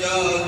Yo.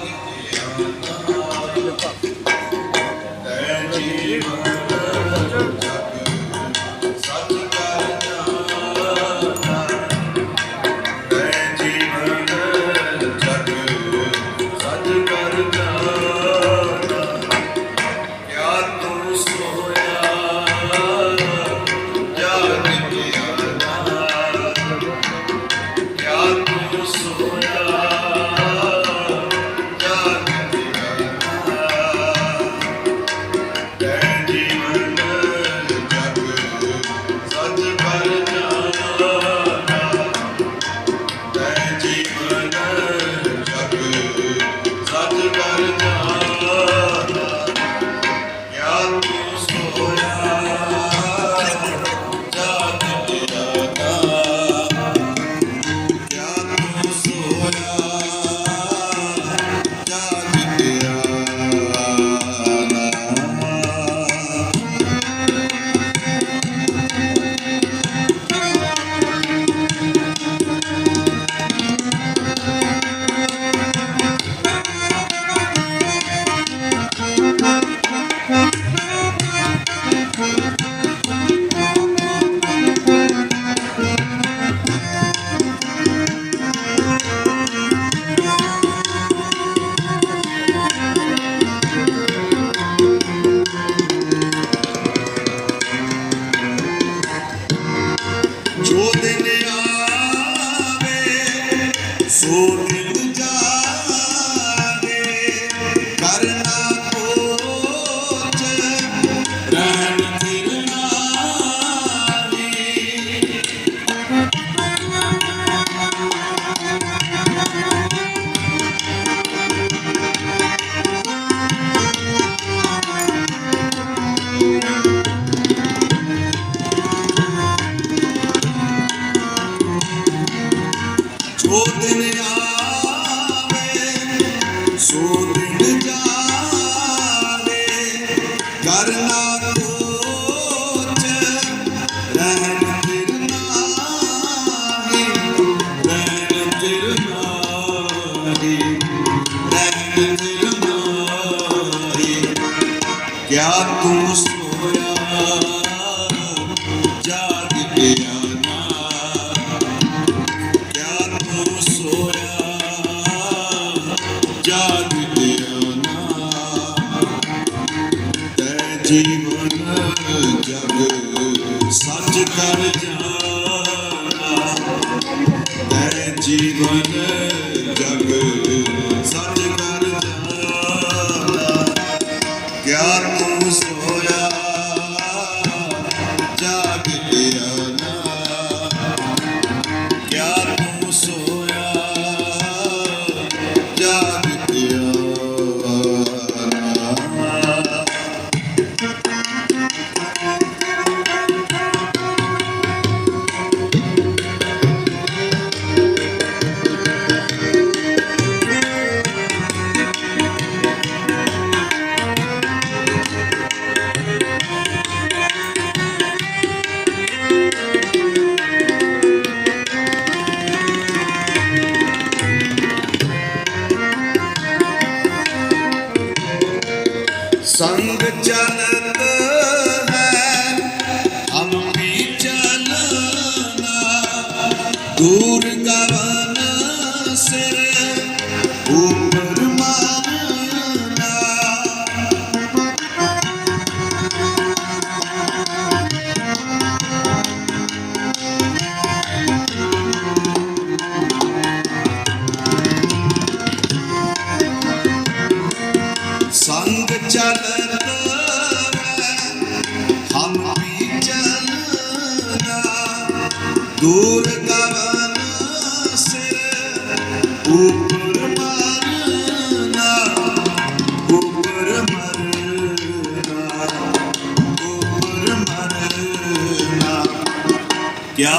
soul. ਜੀਵਨ ਜਗ ਸੱਚ ਕਰ ਜਾਣਾ ਤੈ ਜੀਵਨ ਜਗ ਸੱਚ ਕਰ ਜਾ ਗਿਆਨ ਸੰਗ ਚਲਤ ਦੂਰ ਗਗਨ ਸਿਰ ਉਪਰ ਮਰਨਾ ਉਪਰ ਮਰਨਾ ਉਪਰ ਮਰਨਾ ਕਿਆ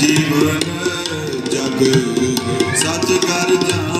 ਜੀਵਨ ਜਗ ਸੱਚ ਕਰ ਜਾ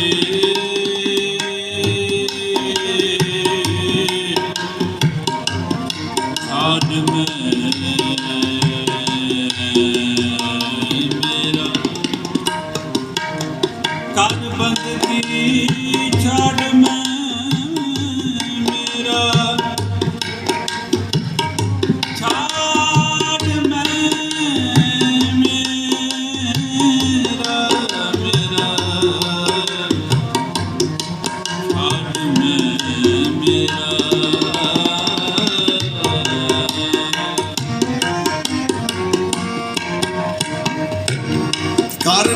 কার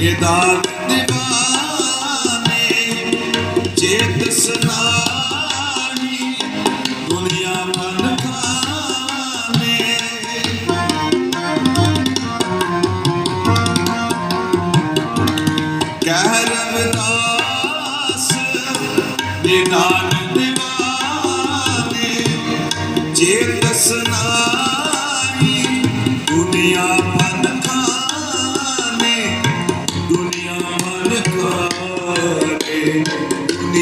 ਨਿਦਾਨ دیਵਾਨੇ ਜੇ ਤਸਨਾਨੀ ਦੁਨੀਆ ਮਨ ਖਾਨੇ ਕਹਿ ਰਵਦਾਸ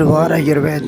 tirwar a girvet.